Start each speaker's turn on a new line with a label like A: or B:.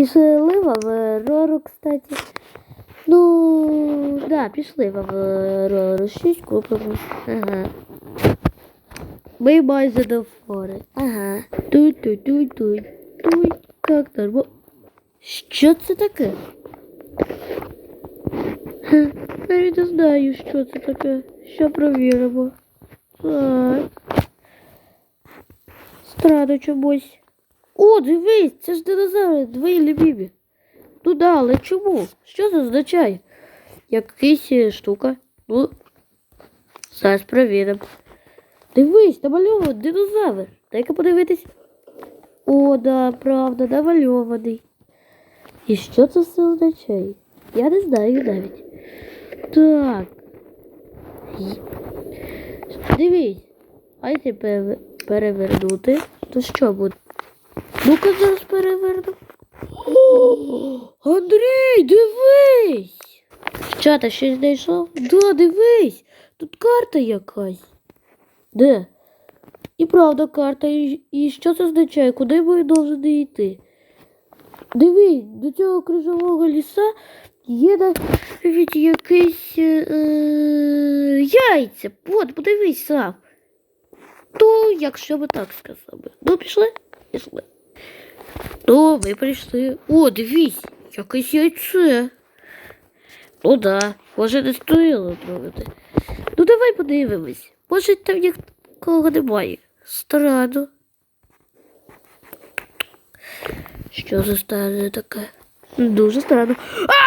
A: Пішли в Аврору, кстати. Ну, да, пішли в Аврору. Щось купимо. Ага. Ми майже до фори. Ага. Тут. Тут. Как нормо. Що це таке? Ха, Навіть не знаю, що це таке. Що провіримо. Так. Странно чомусь. О, дивись, це ж динозаври, твої любімі. Ну да, але чому? Що це означає? Якась е, штука. Ну, зараз провіримо. Дивись, намальований динозавр. Дай-ка подивитись. О, да, правда, намальований. І що це все означає? Я не знаю навіть. Так. Дивись. А перевернути, то що буде? Ну-ка зараз переверну. Андрій, дивись! Ти щось знайшов? Да, дивись! Тут карта якась. Де? І правда карта. І, і що це означає? Куди ми повинні йти? Дивись, до цього крижового ліса є навіть якесь е, е, яйця. От, подивись сам. То, якщо би так сказав. Ну, пішли? Пішли. Ну, ми прийшли. О, дивись, якесь яйце. Ну да, може не стоїло пробувати. Ну давай подивимось. Може там нікого немає. Странно. Що за странне таке? Дуже странно. А!